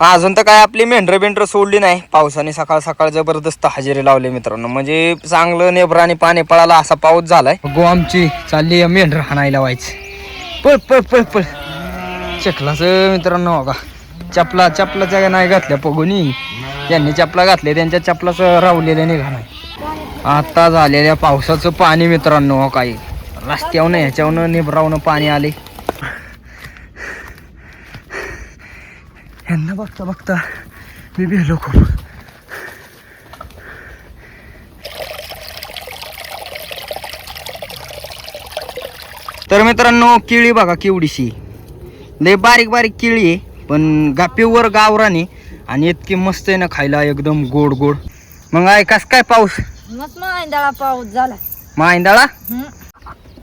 अजून तर काय आपली मेंढरं बेंढरं सोडली नाही. पावसाने सकाळ सकाळ जबरदस्त हजेरी लावली मित्रांनो. म्हणजे चांगलं नेबरा आणि पाणी पळाला असा पाऊस झालाय. गो आमची चालली मेंढर हाणायला व्हायचं. पळ पळ पळ पळ. चकलाच मित्रांनो बघा. चपला चपलाच्या नाही घातल्या पगोनी. ज्यांनी चपला घातल्या त्यांच्या चपलाच रावलेल्या निघा नाही. आता झालेल्या पावसाचं पाणी मित्रांनो हो काही. रस्त्यावनं ह्याच्यावनं निबरावनं पाणी आले. यांना बघता बघता मी भेलो खूप तर मित्रांनो केळी बघा केवढीशी. लय बारीक बारीक केळी आहे पण गापीवर गावराने आणि इतकी मस्त आहे ना खायला एकदम गोड गोड. मग आहे कस काय पाऊस? मस्त मांदळा पाऊस झाला. हम्म.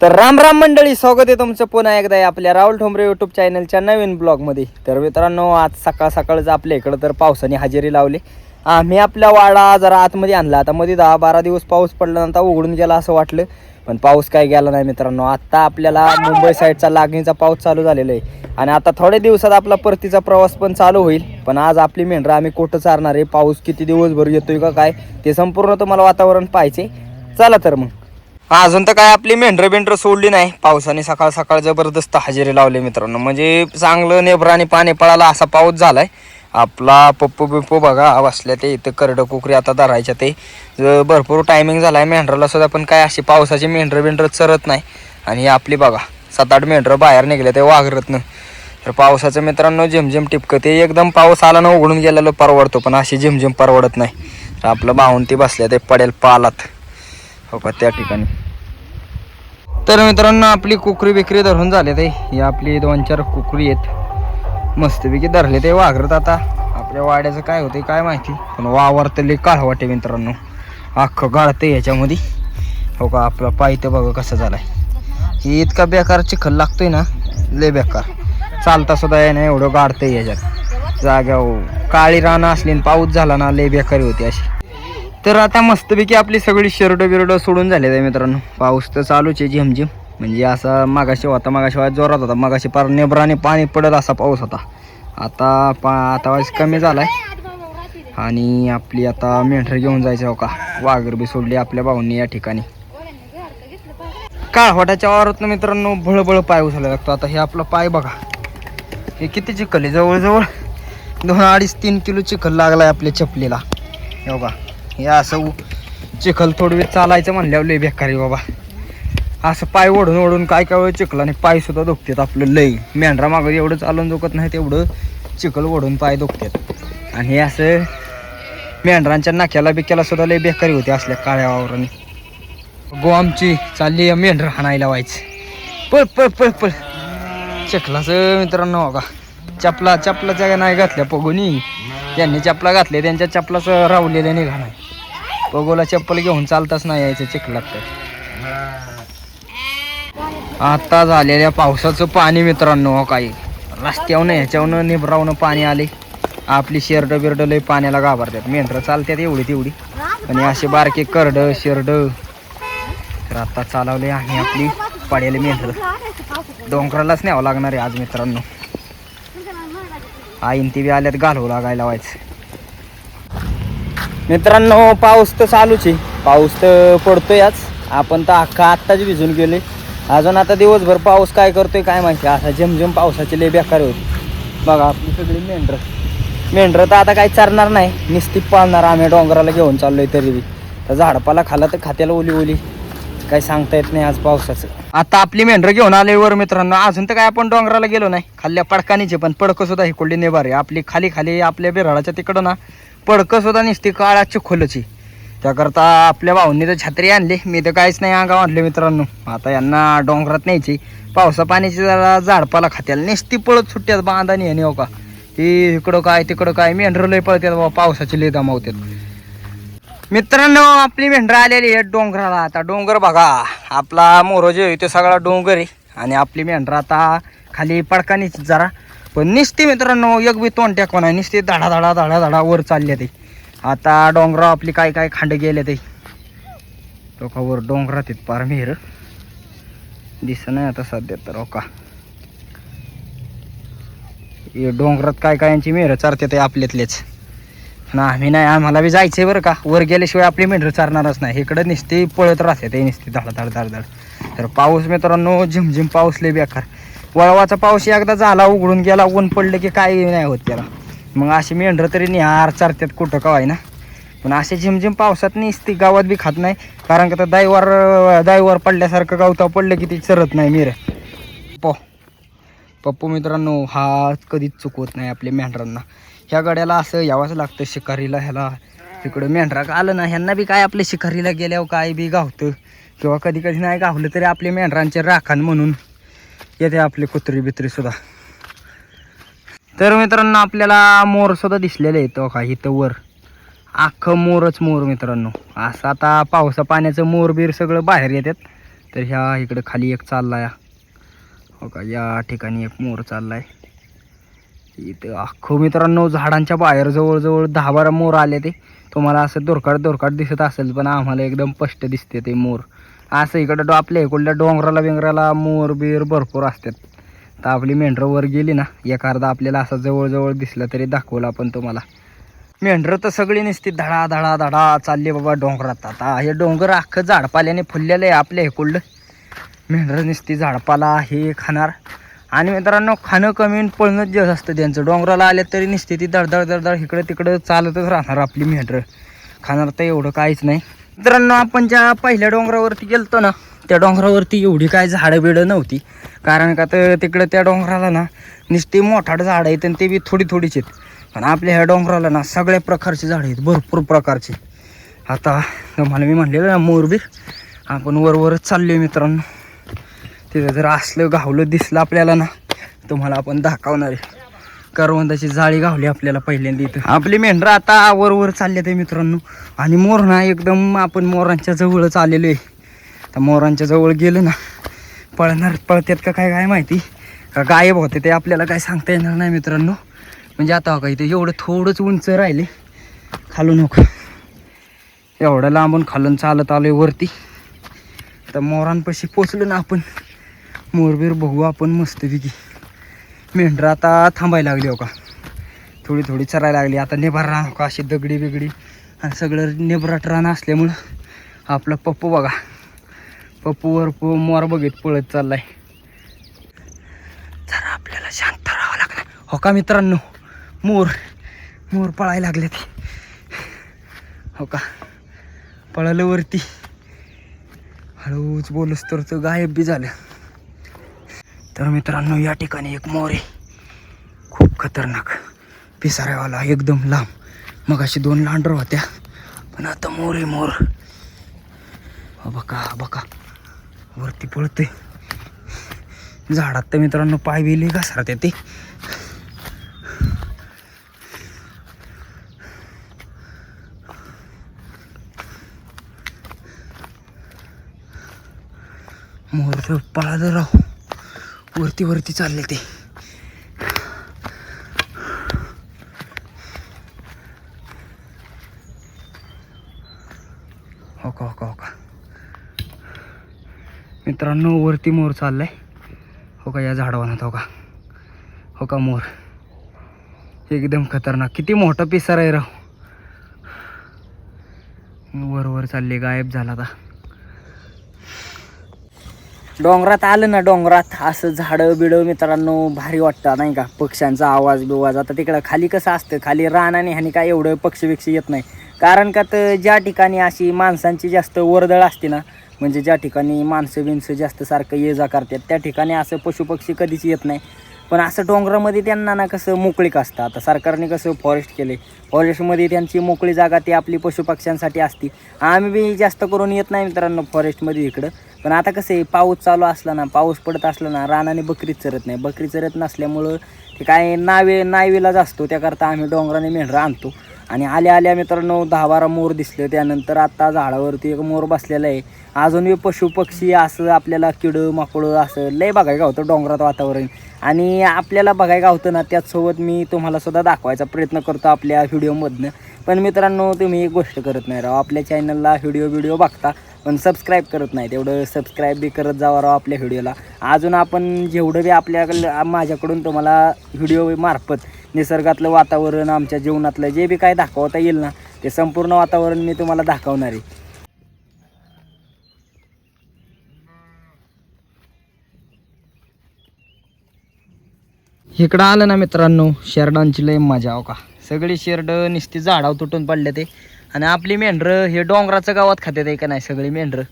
तर राम राम मंडळी स्वागत आहे तुमचं पुन्हा एकदा आपल्या राहुल ठोंबरे युट्यूब चॅनलच्या नवीन ब्लॉगमध्ये तर मित्रांनो आज सकाळ सकाळच आपल्या इकडं तर पावसाने हजेरी लावली. आम्ही आपल्या वाडा जरा आतमध्ये आणला. आता मध्ये दहा बारा दिवस पाऊस पडल्यानंतर उघडून गेला असं वाटलं. पण पाऊस काय गेला नाही मित्रांनो. आत्ता आपल्याला मुंबई साईडचा लागणीचा पाऊस चालू झालेला आहे. आणि आता थोड्या दिवसात आपला परतीचा प्रवास पण चालू होईल. पण आज आपली मेंढरं आम्ही कुठं चारणार आहे? पाऊस किती दिवसभर येतोय का काय? ते संपूर्ण तुम्हाला वातावरण पाहिजे चला तर मग. अजून तर काय आपली मेंढरं बेंढरं सोडली नाही. पावसाने सकाळ सकाळ जबरदस्त हजेरी लावले मित्रांनो. म्हणजे चांगलं नेभराने पाणी पळाला असा पाऊस झालाय. आपला पप्पू बिप्पू बघा बसल्या ते इथं करडं कुकरी आता धरायच्या ते. भरपूर टायमिंग झालाय. मेंढराला सुद्धा पण काय अशी पावसाची मेंढरं बेंढरं चरत नाही. आणि आपली बघा सात आठ मेंढरं बाहेर निघल्या ते वाघरतनं. तर पावसाचं मित्रांनो झिमझिम टिपकं ते एकदम पाऊस आला ना उघडून गेलेलं परवडतो. पण अशी झिमझिम परवडत नाही. तर आपलं बावंती बसल्या ते पडेल पालात. हो का त्या ठिकाणी. तर मित्रांनो आपली कुकरी बिकरी धरून झाले ते ही आपली दोन चार कुकरी आहेत. मस्तपैकी धरले ते वाघरत आता. आपल्या वाड्याचं काय होते काय माहिती. पण वावर तर लई काळ वाटे मित्रांनो. अख्खं गाळते ह्याच्यामध्ये हो का आपला पाय तर बघा कसं झालाय. ही इतका बेकार चिखल लागतोय ना लय बेकार. चालता सुद्धा आहे ना एवढं गाडतंय ह्याच्यात जाग्या काळी रानं असली आणि पाऊस झाला ना लय बेकारी होती अशी. तर आता मस्तपैकी आपली सगळी शर्ट बिरड सोडून झाले आहे मित्रांनो. पाऊस तर चालूच आहे झिमझिम. म्हणजे असा मागाशी होता मागाशी वाज जोरात होता. मागाशी पार नेबराने पाणी पडत असा पाऊस होता. आता पा आता वाज कमी झाला आहे आणि आपली आता मेंढर घेऊन जायचं हो का? वाघर बी सोडली आपल्या भाऊंनी या ठिकाणी. काळवाटाच्या वावरातनं मित्रांनो भळभळ पाय उचलायला लागतो. आता हे आपला पाय बघा. हे किती चिखल आहे? जवळजवळ दोन अडीच तीन किलो चिखल लागला आहे आपल्या चपलीला. हो का हे असं उ- चिखल थोडं वेळ चालायचं म्हणल्यावर लय बेकारी बाबा. असं पाय ओढून ओढून काय काय वेळ चिखलाने पाय सुद्धा दुखतात आपलं लय. मेंढरा मागं एवढं चालून दुखत नाही तेवढं चिखल ओढून पाय दुखतात. आणि हे असं मेंढरांच्या नाक्याला बिक्याला सुद्धा लय बेकारी होती असल्या काळ्या वावराने. गो आमची चालली आहे मेंढर हाणायला व्हायचं. पळ पळ पळ पळ. चिखलाचं मित्रांनो का चपला चपलाच्या नाही घातल्या पगोनी. त्यांनी चपला घातल्या त्यांच्या चपलाच रावलेल्या निघा नाही. पगोला चप्पल घेऊन चालताच नाही यायचं चिखलात तर. आता झालेल्या पावसाचं पाणी मित्रांनो हो काही. रस्त्यावनं ह्याच्यावनं निबरावनं पाणी आले. आपली शेरड बिरड लय पाण्याला घाबरतात. मेंढरं चालतात एवढी तेवढी. आणि असे बारके करड शेरड. तर आता चालवले आहे आपली पाड्याला मेंढर. डोंगरालाच न्यावं लागणार आहे आज मित्रांनो. आईन ती बी आल्यात घालवू लागायला व्हायचं मित्रांनो पाऊस तर चालूच आहे. पाऊस तर पडतोय आज. आपण तर अख्खा आत्ताच भिजून गेले अजून आता दिवसभर पाऊस काय करतोय काय माहिती? असा झमझम पावसाची लय बेकार होती. बघा आपली सगळी मेंढरं. मेंढरं तर आता काही चालणार नाही. निस्ती पाळणार आम्ही डोंगराला घेऊन चाललोय तरी बी. तर झाडपाला खाला तर खात्याला ओली ओली. काही सांगता येत नाही आज पावसाचं. आता आपली मेंढरं घेऊन आल्यावर मित्रांनो अजून तर काय आपण डोंगराला गेलो नाही. खाल्ल्या पडकानीचे पण पडकं सुद्धा हिकोळली नेबारे आपली खाली खाली आपल्या बिराळाच्या तिकडं ना पडकं सुद्धा निसती काळा चिखोलची. त्याकरता आपल्या भाऊंनी तर छत्री आणली. मी तर काहीच नाही अंगाव आणले मित्रांनो. आता यांना डोंगरात न्यायची. पावसा पाण्याची जरा झाडपाला खात्याला नेसती पळत सुट्ट्यात बांधा आणि हो का. ती इकडं काय तिकडं काय मेंढर लय पळतात बाबा पावसाची लय दमावतात. मित्रांनो आपली मेंढरं आलेली आहे डोंगराला. आता डोंगर बघा. आपला मोरो जे आहे ते सगळा डोंगर आहे. आणि आपली मेंढरा आता खाली पडकानीच जरा. पण निसती मित्रांनो एक बी तोंड टाकवा नाही. निसती धाडा धाडा धडा धाडा वर चालले ते. आता डोंगरावर आपली काय काय खांड गेले ते. लोकावर डोंगरात येत पार मिहीर. दिसत नाही आता सध्या तर हो ओका हे डोंगरात काय काय यांची मेहरं चारते ते आपल्यातलेच. ना आम्ही नाही आम्हाला बी जायचंय बरं का. वर गेल्याशिवाय आपली मेंढरं चारणारच नाही. इकडं नुसते पळत राहते ते नुसते धड धड धड धड. तर पाऊस मित्रांनो झिमझिम पाऊस लय बेकार. वळवाचा पाऊस एकदा झाला उघडून गेला ऊन पडलं की काही नाही होत त्याला. मग अशी मेंढरं तरी निहार चारतात कुठं कवाय ना पण असे झिमझिम पावसात नुसती गावात बी खात नाही. कारण का तर दाईवर दाईवर पडल्यासारखं गावता पडलं की ती चरत नाही मिर. पो पप्पू मित्रांनो हा कधीच चुकवत नाही आपल्या मेंढरांना. ह्या गड्याला असं यावंच लागतं शिकारीला ह्याला. इकडं मेंढरा का आलं ना ह्यांना बी काय आपल्या शिकारीला गेल्यावर काय बी गावतं. किंवा कधी कधी नाही गावलं तरी आपले मेंढरांचे राखण म्हणून येते आपले कुत्री बित्री सुद्धा. तर मित्रांनो आपल्याला मोर सुद्धा दिसलेले आहेत तो का इथं वर. अख्खं मोरच मोर मित्रांनो. असं आता पावसा पाण्याचं मोर बीर सगळं बाहेर येतात. तर ह्या इकडं खाली एक चालला या हो का या ठिकाणी एक मोर चाललाय. इथं अख्खं मित्रांनो झाडांच्या बाहेर जवळजवळ दहा बारा मोर आले ते. तुम्हाला असं दोरकाट दोरकाट दिसत असेल पण आम्हाला एकदम स्पष्ट दिसते ते मोर. असं इकडं डो आपल्या इकडल्या डोंगराला बिंगराला मोर बीर भरपूर असतात. तर आपली मेंढरं वर गेली ना एखादा आपल्याला असं जवळजवळ दिसलं तरी दाखवलं आपण तुम्हाला. मेंढरं तर सगळी नसते धडा धडा धडा चालली बाबा डोंगरात. आता हे डोंगर अख्खं झाडपाल्याने फुललेलं आहे आपल्या इकडलं. मेंढरं नसती झाडपाला हे खाणार. आणि मित्रांनो खाणं कमी आणि पळणंच जास्त असतं त्यांचं. डोंगराला आले तरी निसते ती दडदड दडदड इकडं तिकडं चालतच राहणार आपली मेटर खाणार तर एवढं काहीच नाही. मित्रांनो आपण ज्या पहिल्या डोंगरावरती गेलतो ना त्या डोंगरावरती एवढी काय झाडं बिडं नव्हती. कारण का तर तिकडं त्या डोंगराला ना नुसती मोठाड झाडं आहेत आणि ते बी थोडी थोडीच आहेत. पण आपल्या ह्या डोंगराला ना सगळ्या प्रकारची झाडं आहेत भरपूर प्रकारची. आता तुम्हाला मी म्हणलेलं ना मोरबीर आपण वरवरच चाललो मित्रांनो. तिथं जर असलं गावलं दिसलं आपल्याला ना तुम्हाला आपण दाखवणार आहे. करवंदाची जाळी गावली आपल्याला पहिल्यांदा इथं. आपली मेंढरं आता वरवर चालले ते मित्रांनो. आणि मोर ना एकदम आपण मोरांच्या जवळच आलेलो आहे. तर मोरांच्या जवळ गेलं ना पळणार पळतात का काय काय माहिती? का गायब होते ते आपल्याला काय सांगता येणार नाही मित्रांनो. म्हणजे आता का इथे एवढं थोडंच उंच राहिले. खालू नको एवढं लांबून खालून चालत आलो वरती. तर मोरांपाशी पोचलो ना आपण. मोरबीर बघू आपण मस्तपैकी. मेंढरं आता थांबायला लागली हो का? थोडी थोडी चरायला लागली. आता नेभार रान हो का? अशी दगडी बिगडी. आणि सगळं नेबराट रान असल्यामुळं आपला पप्पू बघा. पप्पूवर पो मोर बघित पळत चाललाय. जरा आपल्याला शांत राहावं लागणार. हो का मित्रांनो? मोर मोर पळायला लागले ते. हो का? पळालं वरती. हळूच बोलूस तर तो गायब बी झालं. तर मित्रांनो या ठिकाणी एक मोर. आहे खूप खतरनाक. पिसाऱ्यावाला एकदम लांब. मग अशी दोन लांडर होत्या पण आता मोर आहे मोर. हो बका वरती पळतोय. झाडात तर मित्रांनो पाय बिले घसरत ते. मोर तर जर राहू. वरती वरती चालले ते. हो का हो का हो का. मित्रांनो वरती मोर चाललाय. हो का या झाडवानात हो का. हो का मोर. एकदम खतरनाक. किती मोठा पिसार आहे राव वर वर चालले गायब झाला आता. डोंगरात आलं ना डोंगरात असं झाडं बिडं मित्रांनो भारी वाटतं नाही का? पक्ष्यांचा आवाज बिवाज. आता तिकडं खाली कसं असतं? खाली रान आणि ह्यानी काय एवढं पक्षीविक्षी येत नाही. कारण का तर ज्या ठिकाणी अशी माणसांची जास्त वर्दळ असते ना म्हणजे ज्या ठिकाणी माणसं बिणसं जास्त सारखं ये जा करतात त्या ठिकाणी असं पशुपक्षी कधीच येत नाही. पण असं डोंगरामध्ये त्यांना ना कसं मोकळीक असतं. आता सरकारने कसं फॉरेस्ट केले. फॉरेस्टमध्ये त्यांची मोकळी जागा ती आपली पशुपक्ष्यांसाठी असती. आम्ही बी जास्त करून येत नाही मित्रांनो फॉरेस्टमध्ये इकडं. पण आता कसं आहे पाऊस चालू असला ना पाऊस पडत असला ना रानाने बकरी चरत नाही. बकरी चरत नसल्यामुळं ते काय नावे नावेलाच असतो. त्याकरता आम्ही डोंगराने मेंढरा आणतो. आणि आल्या आल्या मित्रांनो दहा बारा मोर दिसले. त्यानंतर आता झाडावरती एक मोर बसलेला आहे. अजूनही पशुपक्षी पशु पक्षी असं आपल्याला किडं माकडं असं लय बघायला गावतं डोंगरात वातावरण. आणि आपल्याला बघायला गावतं ना त्याचसोबत मी तुम्हाला सुद्धा दाखवायचा प्रयत्न करतो आपल्या व्हिडिओमधनं. पण मित्रांनो तुम्ही एक गोष्ट करत नाही राव. आपल्या चॅनलला व्हिडिओ व्हिडिओ बघता पण सबस्क्राईब करत नाही. तेवढं सबस्क्राईब बी करत जावा राव आपल्या व्हिडिओला. अजून आपण जेवढं बी आपल्याकडं माझ्याकडून तुम्हाला व्हिडिओ मार्फत निसर्गातलं वातावरण आमच्या जीवनातलं जे बी काय दाखवता येईल ना ते संपूर्ण वातावरण मी तुम्हाला दाखवणार आहे. इकडं आलं ना मित्रांनो शेरडांची लय मजा हो का? सगळी शेरड नुसती झाडावर तुटून पडले ते. आणि आपली मेंढरं हे डोंगराचं गावात खात्यात आहे का नाही सगळी मेंढरं?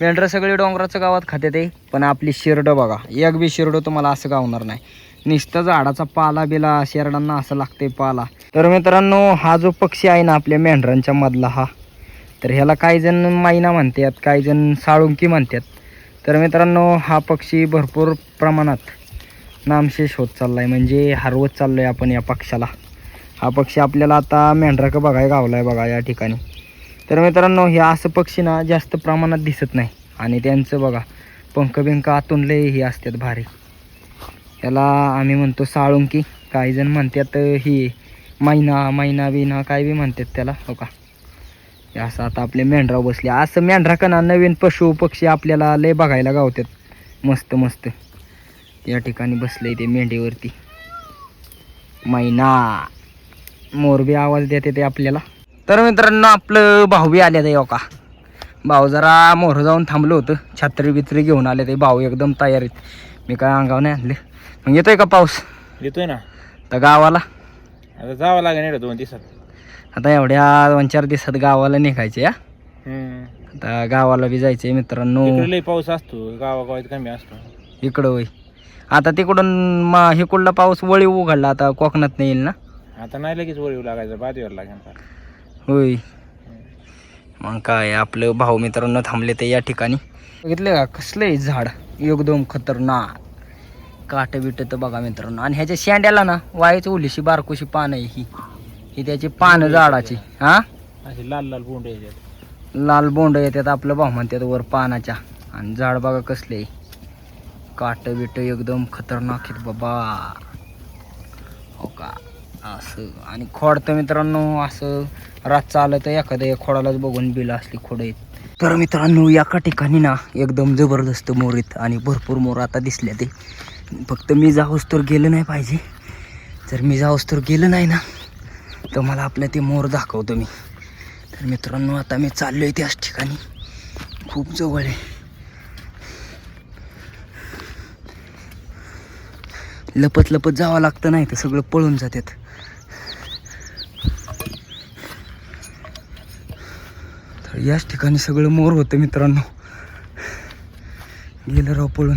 मेंढरं सगळी डोंगराचं गावात खात्यात आहे पण आपली शेरडं बघा एक बी शेरडं तुम्हाला असं गावणार नाही. नुसतं झाडाचा पाला बिला शेरडांना असं लागते पाला. तर मित्रांनो हा जो पक्षी आहे ना आपल्या मेंढरांच्या मधला हा. तर ह्याला काही जण मैना म्हणतात काही जण साळुंकी म्हणतात. तर मित्रांनो हा पक्षी भरपूर प्रमाणात नामशेष होत चाललाय. म्हणजे हरवत चाललोय आपण या पक्षाला हा पक्षी आपल्याला आता मेंढराक बघाय गावलाय बघा या ठिकाणी. तर मित्रांनो हे असं पक्षी ना जास्त प्रमाणात दिसत नाही. आणि त्यांचं बघा पंख बिंक आतून लय हे असतात भारी. याला आम्ही म्हणतो साळुंकी. काही जण म्हणतात ही मैना मैना बिना काय बी म्हणतात त्याला हो का? असं आता आपले मेंढराव बसले. असं मेंढराकना नवीन पशु पक्षी आपल्याला लय बघायला गावतात मस्त मस्त. या ठिकाणी बसले ते मेंढीवरती. मैना. मोरबी आवाज देते ते आपल्याला. तर मित्रांनो आपलं भाऊ बी आले ते हो का? भाऊ जरा मोहर जाऊन थांबलो होतं. छत्री बित्री घेऊन आले ते भाऊ एकदम तयारीत मी काय अंगावर नाही आणले. मग येतोय का पाऊस? येतोय ना. तर गावाला? आता जावं लागेल रे दोन दिवसात. आता एवढ्या दोन चार दिवसात गावाला निघायचे या हम्म. आता गावाला बी जायचंय मित्रांनो. इकडे लई पाऊस असतो गावागावात कमी असतो. इकडं होय. आता तिकडून मा हिकडला पाऊस वळी उघडला आता कोकणात नाही येईल ना? आता नाही लगेच वळीव लागायचं बादीवर लागेल होय. मग काय आपलं भाऊ मित्रांनो थांबले ते या ठिकाणी. बघितले का कसलं आहे झाड? एकदम खतरनाक. काट बिट तर बघा मित्रांनो. आणि ह्याच्या शेंड्याला ना वायच ओलीशी बारकोशी पानं आहे ही. ही त्याची पानं झाडाची. हा? लाल लाल बोंड याच्यात लाल बोंड येतात आपलं भाऊ म्हणतात वर पानाच्या. आणि झाड बघा कसले काट बिट एकदम खतरनाक आहेत बाबा. हो का? असं. आणि खोड तर मित्रांनो असं रात आलं तर एखाद्या खोडालाच बघून बिल असली खोड आहेत. तर मित्रांनो एका ठिकाणी ना एकदम जबरदस्त मोर आहेत. आणि भरपूर मोर आता दिसल्या ते. फक्त मी जाऊस तर गेलं नाही पाहिजे. जर मी जाऊस तर गेलं नाही ना तर मला आपलं ते मोर दाखवतो मी. तर मित्रांनो आता मी चाललो आहे त्याच ठिकाणी. खूप जवळ आहे. लपत लपत जावं लागतं नाही तर सगळं पळून जातात. तर याच ठिकाणी सगळं मोर होतं मित्रांनो. गेलं राव पळून.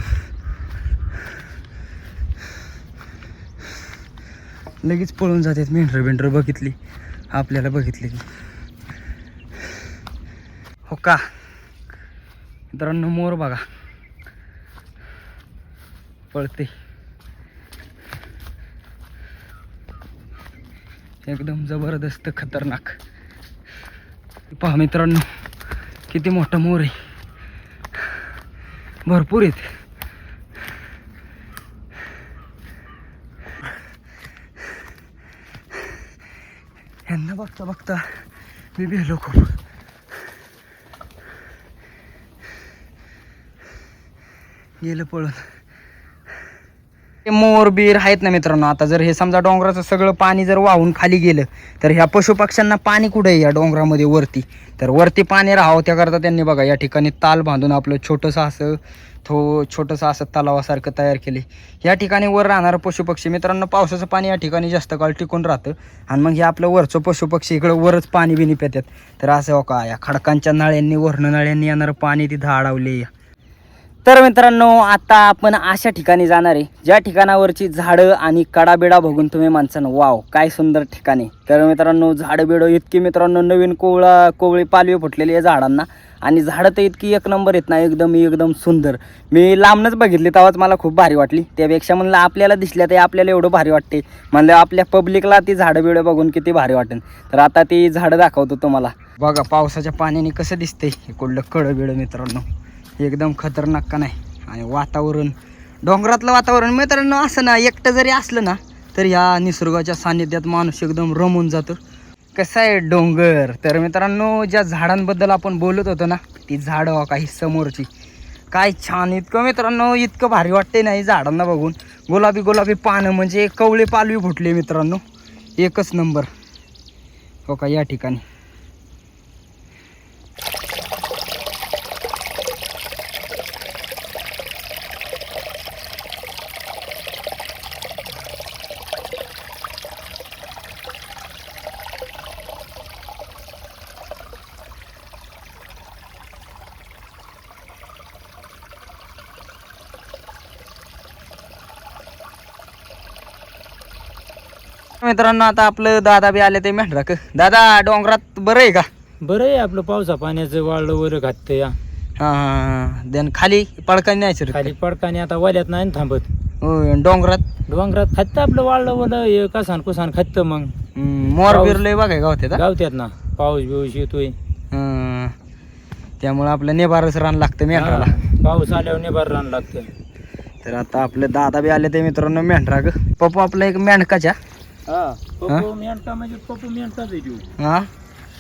लगेच पळून जातात मेंढर बेंढर बघितली. आपल्याला बघितली हो का? मित्रांनो मोर बघा. पळते. एकदम जबरदस्त खतरनाक. पहा मित्रांनो किती मोठा मोर आहे. भरपूर आहेत यांना बघता बघता मी भेलो खूप. गेलं पळून. मोर बीर आहेत ना मित्रांनो आता जर हे समजा डोंगराचं सगळं पाणी जर वाहून खाली गेलं तर ह्या पशुपक्ष्यांना पाणी कुठे आहे या डोंगरामध्ये वरती? तर वरती पाणी राहावं त्याकरता त्यांनी बघा या ठिकाणी ताल बांधून आपलं छोटंसं असं थो छोटंसं असं तलावासारखं तयार केले. या ठिकाणी वर राहणारं पशुपक्षी मित्रांनो पावसाचं पाणी या ठिकाणी जास्त काळ टिकून राहतं. आणि मग हे आपलं वरचं पशुपक्षी इकडं वरच पाणी बिनी पितात तर असं हो का या खडकांच्या नळ्यांनी वर्ण नळ्यांनी येणारं पाणी तिथं अडवले या. तर मित्रांनो आता आपण अशा ठिकाणी जाणार आहे ज्या ठिकाणावरची झाडं आणि कडाबिडा बघून तुम्ही माणसानं वाव काय सुंदर ठिकाणी तर मित्रांनो झाडं बिडं इतकी मित्रांनो नवीन कोवळा कोवळी पालवी फुटलेली आहे झाडांना. आणि झाडं तर इतकी एक नंबर आहेत ना एकदम एकदम सुंदर. मी लांबनंच बघितली तेव्हाच मला खूप भारी वाटली. त्यापेक्षा म्हणलं आपल्याला दिसल्या ते आपल्याला एवढं भारी वाटते. म्हणलं आपल्या पब्लिकला ती झाडं बिडं बघून किती भारी वाटेल तर आता ती झाडं दाखवतो तुम्हाला. बघा पावसाच्या पाण्याने कसं दिसतंय हे कुठलं कडं बिडं मित्रांनो. एकदम खतरनाक का नाही? आणि वातावरण डोंगरातलं वातावरण मित्रांनो असं ना एकटं जरी असलं ना तर ह्या निसर्गाच्या सानिध्यात माणूस एकदम रमून जातो. कसं आहे डोंगर? तर मित्रांनो ज्या झाडांबद्दल आपण बोलत होतो ना ती झाडं हो काही समोरची. काय छान इतकं मित्रांनो इतकं भारी वाटते नाही झाडांना बघून. गुलाबी गुलाबी पानं म्हणजे कवळे पालवी फुटले मित्रांनो. एकच नंबर. हो का या ठिकाणी. मित्रांनो आता आपलं दादा बी आले ते मेंढराक. दादा डोंगरात बरं आहे का? बरं आहे आपलं पावसा पाण्याचं वाळलं वर घातलं या हां हां. देन खाली पडका न्यायचं रे. खाली पडकाने आता वाल्यात नाही ना थांबत. होय, डोंगरात? डोंगरात खातं आपलं वाळलं वलं हे कसान कुसान खातं मग. हम्म, मोर पाऊस. बिरलंय बघाय गावते गावत्यात ना पाऊस बिऊस येतोय. त्यामुळे आपलं नेबारच रान लागतं मेंढराला. हा, पाऊस आल्यावर निभार रान लागतं तर आता आपलं दादा बी आले ते मित्रांनो मेंढरा ग पप्पू आपला एक मेंढकाच्या. पप्पू मेंढका म्हणजे पप्पू मेंढकाच आहे देऊ हा?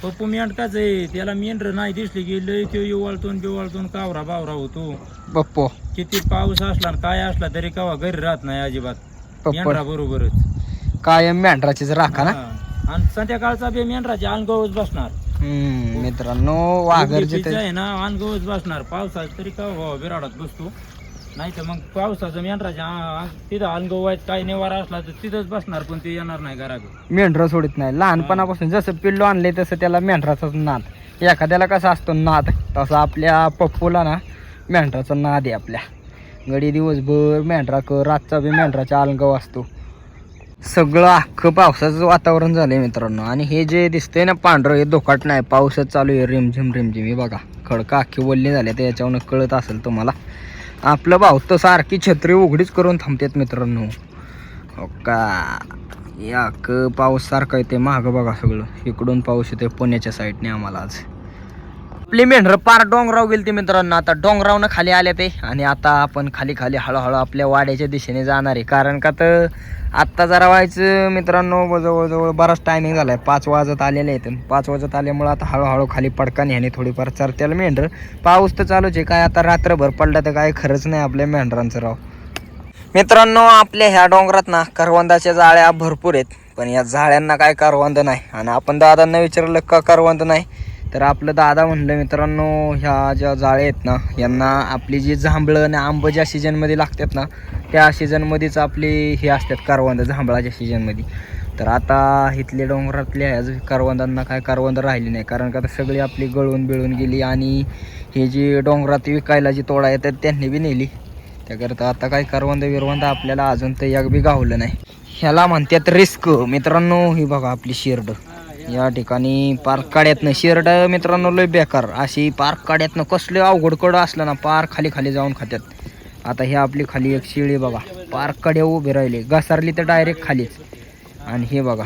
पप्पू मेंढकाच आहे. त्याला मेंढर नाही दिसली की लय तो युवाळतून बिवाळतून कावरा बावरा होतो. पप्पू. किती पाऊस असला आणि काय असला तरी कवा घरी राहत नाही अजिबात. पप्पू. मेंढरा बरोबरच कायम मेंढराचीच राखा ना? हा. आणि संध्याकाळचा बी मेंढराच्या अंगावच बसणार हम्म, मित्रांनो वाघरचे उगीचीच आहे ना अंगावच बसणार पावसात तरी का बाबा बिराडात बसतो. नाही तर मग पावसाचं मेंढराच्या आ- तिथं अनुभव आहेत काही निवारा असला तर तिथंच बसणार पण ते येणार नाही घरात मेंढर सोडित नाही. लहानपणापासून जसं पिल्लू आणले तसं त्याला मेंढराचाच नाद. एखाद्याला कसा असतो नाद तसा आपल्या पप्पूला ना मेंढराचा नाद आहे आपल्या. गडी दिवसभर मेंढरा कर रातचा बी मेंढराचा अलगाव असतो. सगळं अख्खं पावसाचं वातावरण झालंय मित्रांनो. आणि हे जे दिसतंय ना पांढरं हे धोकाट नाही. पावसच चालू आहे. रिमझिम रिमझिम. हे बघा खडका अख्खी वल्ली झाले. तर याच्यावरनं कळत असेल तुम्हाला. आपलं भाऊ तर सारखी छत्री उघडीच करून थांबतात मित्रांनो. हो का? याक पाऊस सारखा येते मागं बघा सगळं. इकडून पाऊस येते पुण्याच्या साईडने आम्हाला आज. आपली मेंढर पार डोंगराव गेली ते मित्रांनो. आता डोंगरावनं खाली आले ते. आणि आता आपण खाली खाली हळूहळू आपल्या वाड्याच्या दिशेने जाणार आहे. कारण का तर आत्ता जरा व्हायचं मित्रांनो जवळजवळ बराच टायमिंग झालाय. पाच वाजत आलेले आहेत. पाच वाजत आल्यामुळं आता हळूहळू खाली पडका ह्याने थोडीफार चरत्याला मेंढर. पाऊस तर चालूच आहे. काय आता रात्रभर पडला तर काय खरंच नाही आपल्या मेंढरांचं राव. मित्रांनो आपल्या ह्या डोंगरात ना करवंदाच्या जाळ्या भरपूर आहेत. पण या जाळ्यांना काय करवंद नाही. आणि आपण दादांना विचारलं का करवंद नाही? तर आपलं दादा म्हणलं मित्रांनो ह्या ज्या जाळ्या आहेत ना यांना आपली जी जांभळं आणि आंब ज्या सीजनमध्ये लागतात ना त्या सीजनमध्येच आपली हे असतात कारवंद जांभळाच्या सीजनमध्ये तर आता इथले डोंगरातले आहे जे करवंदांना काय करवंद राहिली नाही कारण का आता सगळी आपली गळून बिळून गेली आणि हे जी डोंगरात विकायला जी तोडा येतात त्यांनी बी नेली. त्याकरता आता काही करवंद विरवंद आपल्याला अजून तर एक बी गावलं नाही. ह्याला म्हणतात रिस्क. मित्रांनो ही बघा आपली शिरड. या ठिकाणी पार्क काड्यातनं शिरड मित्रांनो लय बेकार. अशी पार्क काड्यातनं कसले अवघड कडं असलं ना पार खाली खाली जाऊन खात्यात. आता हे आपली खाली एक शिळी बघा. पार्क कड्या उभे राहिले. घसरली तर डायरेक्ट खालीच. आणि हे बघा.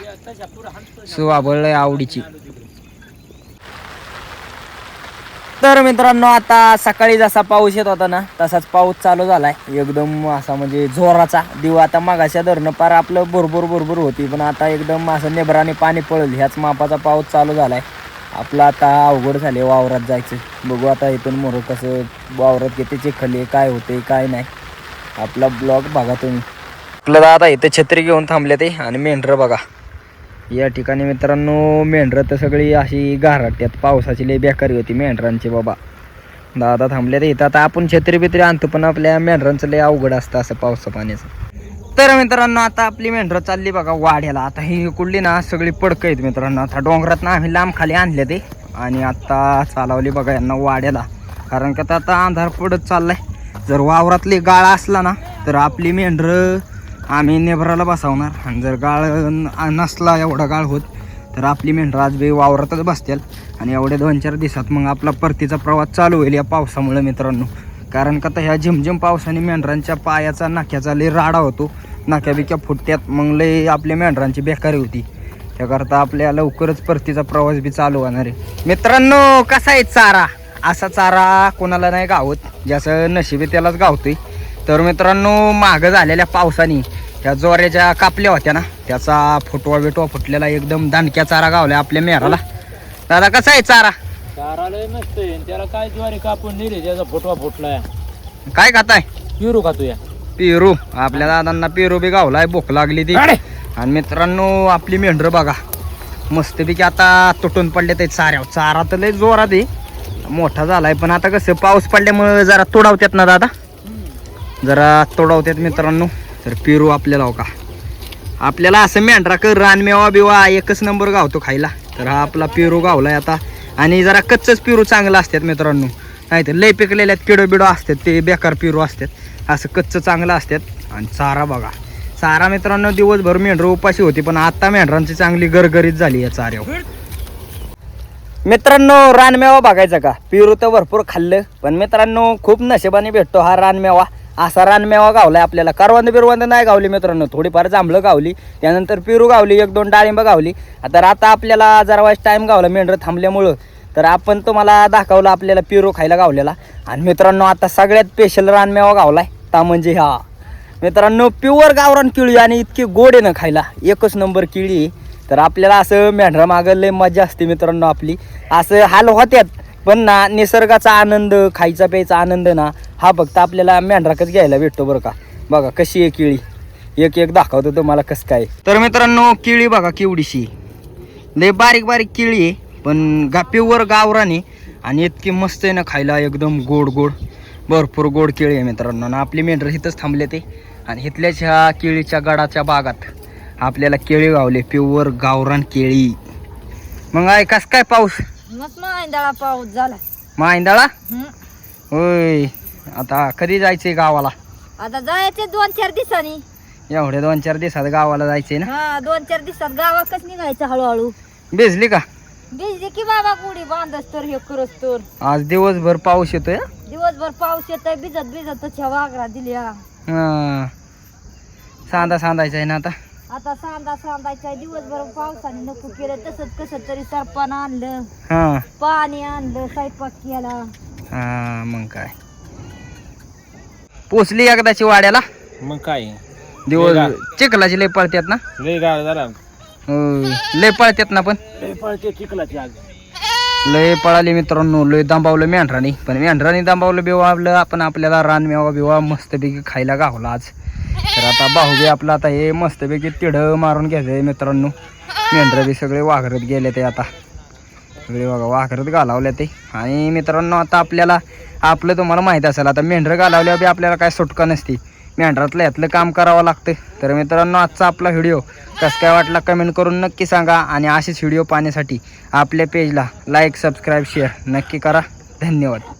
सुवाबळ आवडीची. तर मित्रांनो आता सकाळी जसा पाऊस येत होता ना तसाच पाऊस चालू झालाय. एकदम असा म्हणजे जोराचा. दिव आता मागाशा धरणं पार आपलं भरभर भरभर होती पण आता एकदम असं नेबराने पाणी पळल ह्याच मापाचा पाऊस चालू झालाय. आपलं आता अवघड झाले वावरात जायचं. बघू आता इथून मोर कसं वावरात किती चिखले काय होते काय नाही. आपला ब्लॉग बघा तुम्ही. आपलं दादा इथे छत्री घेऊन थांबले ते आणि मेंढरं बघा. या ठिकाणी मित्रांनो मेंढरं तर सगळी अशी गारट्यात पावसाची लई बेकारी होती मेंढरांची बाबा. दादा थांबले तर इथं. आता आपण छत्री बित्री आणतो पण आपल्या मेंढरांचं लई अवघड असतं असं पावसा पाण्याचं. तर मित्रांनो आता आपली मेंढरं चालली बघा वाढ्याला. आता ही कुठली ना सगळी पडकं आहेत मित्रांनो. आता डोंगरात ना आम्ही लांब खाली आणले ते. आणि आता चालवली बघा यांना वाड्याला कारण का आता अंधार पडत चाललाय. जर वावरातली गाळा असला ना तर आपली मेंढरं आम्ही नेभराला बसवणार. आणि जर गाळ नसला एवढा गाळ होत तर आपली मेंढरा आज बी वावरातच बसतील. आणि एवढ्या दोन चार दिवसात मग आपला परतीचा प्रवास चालू होईल या पावसामुळे मित्रांनो. कारण का तर ह्या झिमझिम पावसाने मेंढरांच्या पायाचा नाक्याचा लई राडा होतो. नाक्याबिक्या फुटत्यात मग लई आपल्या मेंढरांची बेकारी होती. त्याकरता आपल्या लवकरच परतीचा प्रवास बी चालू होणार आहे. मित्रांनो कसा आहे चारा? असा चारा कोणाला नाही गावत. ज्याचं नशिबी त्यालाच गावतोय. तर मित्रांनो मागं झालेल्या पावसाने ह्या ज्वाऱ्याच्या कापल्या होत्या ना. त्याचा फुटवा बिटवा फुटलेला एकदम दांडक्या चारा गावला आपल्या मेहराला दादा कसा आहे चारा? चारा लय मस्त आहे. त्याला काय ज्वारी कापून नेली त्याचा फुटवा फुटलाय. काय खाताय? पिरू खातो या पेरू. आपल्या दादांना पेरू बी गावलाय भूक लागली ती. आणि मित्रांनो आपली मेंढर बघा. मस्तपैकी आता तुटून पडले ते चाऱ्यावर. चारा तर लय जोरात आहे. मोठा झालाय पण आता कसं पाऊस पडल्यामुळे जरा तोडावत्यात ना दादा. जरा तोडवतात मित्रांनो. तर पेरू आपल्याला हो का. आपल्याला असं मेंढरा कर रानमेवा बिवा एकच नंबर गावतो खायला. तर हा आपला पेरू गावला आहे आता. आणि जरा कच्चच पेरू चांगलं असतात मित्रांनो. नाही तर लय पिकलेल्यात किडो बिडो असतात ते बेकार पेरू असतात असं कच्चं चांगलं असतात आणि चारा बघा. चारा मित्रांनो दिवसभर मेंढरं उपाशी होती पण आता मेंढरांची चांगली गरगरीत झाली या चाऱ्यावर. मित्रांनो रानमेवा बघायचा का? पेरू तर भरपूर खाल्लं. पण मित्रांनो खूप नशेबाने भेटतो हा रानमेवा असा रानमेवा गावला आपल्याला. करवंद बिरवंद नाही गावली मित्रांनो थोडीफार जांभळं गावली त्यानंतर पेरू गावली एक दोन डाळिंब गावली. तर आता आपल्याला जरा वाईस टाईम गावला मेंढरं थांबल्यामुळं. तर आपण तुम्हाला दाखवलं आपल्याला पेरू खायला गावलेला. आणि मित्रांनो आता सगळ्यात स्पेशल रानमेवा गावला आहे ता म्हणजे हा. मित्रांनो प्युअर गावरान किळी आणि इतकी गोड आहे ना खायला. एकच नंबर केळी. आहे. तर आपल्याला असं मेंढरा मागं लय मजा असते मित्रांनो आपली. असं हाल होत्यात. पण ना निसर्गाचा आनंद खायचा प्यायचा आनंद ना हा फक्त आपल्याला मेंढराकच घ्यायला भेटतो बरं का. बघा कशी आहे केळी. एक एक दाखवतो तुम्हाला कसं काय तर मित्रांनो केळी बघा केवढीशी. लय बारीक बारीक केळी आहे पण गा प्युअर गावरान आहे. आणि इतकी मस्त आहे ना खायला एकदम गोड गोड भरपूर गोड केळी आहे मित्रांनो. ना आपली मेंढर इथंच थांबले ते. आणि इथल्याच ह्या केळीच्या गडाच्या बागात आपल्याला केळी गावले प्युअर गावरान केळी. मग आहे काय पाऊस? मस्त आयंदाळा पाऊस झाला. हम्म. होय. आता कधी जायचंय गावाला? आता जायचे दोन चार दिवसांनी. एवढ्या दोन चार दिवसात गावाला जायचंय ना? हा दोन चार दिवसात गावाकच निघायचं हळूहळू. भिजली का? भिजली की बाबा गुढी बांधस तर हे करस तर. आज दिवसभर पाऊस येतोय? हं? दिवसभर पाऊस येतोय भिजत भिजत तशा वाघरा दिल्या. हं. सांदा सांदायचा आहे ना आता. आता सांदा सांदायचा दिवसभर पावसाने नको केलं तसंच कसं तरी सरपण आणलं. हा. पाणी आणलं स्वयंपाक केला. हा मग काय. पोचली एकदाची वाड्याला? मग काय? दिवस चिखलाची लय पळत्यात ना? लय गाळ झाला. होय. लय पळत्यात ना पण? लय पळते चिखलाची आज लय पळाली मित्रांनो लय दांबावलं मेंढरानी. पण मेंढरानी दांबावलं बिवावलं आपण आपल्याला रानमेवा बिवा मस्तपैकी खायला गावला आज. तर आता भाऊबी आपलं आता हे मस्तपैकी तिढं मारून घ्यायचंय मित्रांनो. मेंढरं बी सगळे वाघरत गेले ते आता. सगळे बघा वाघरत घालावले ते. आणि मित्रांनो आता आपल्याला आपलं तुम्हाला माहीत असेल आता मेंढरं घालावल्यावर बी आपल्याला काय सुटका नसते. मेंढरातलं यातलं काम करावं लागतं. तर मित्रांनो आजचा आपला व्हिडिओ कसं काय वाटला कमेंट करून नक्की सांगा. आणि असेच व्हिडिओ पाहण्यासाठी आपल्या पेजला लाईक सबस्क्राईब शेअर नक्की करा. धन्यवाद.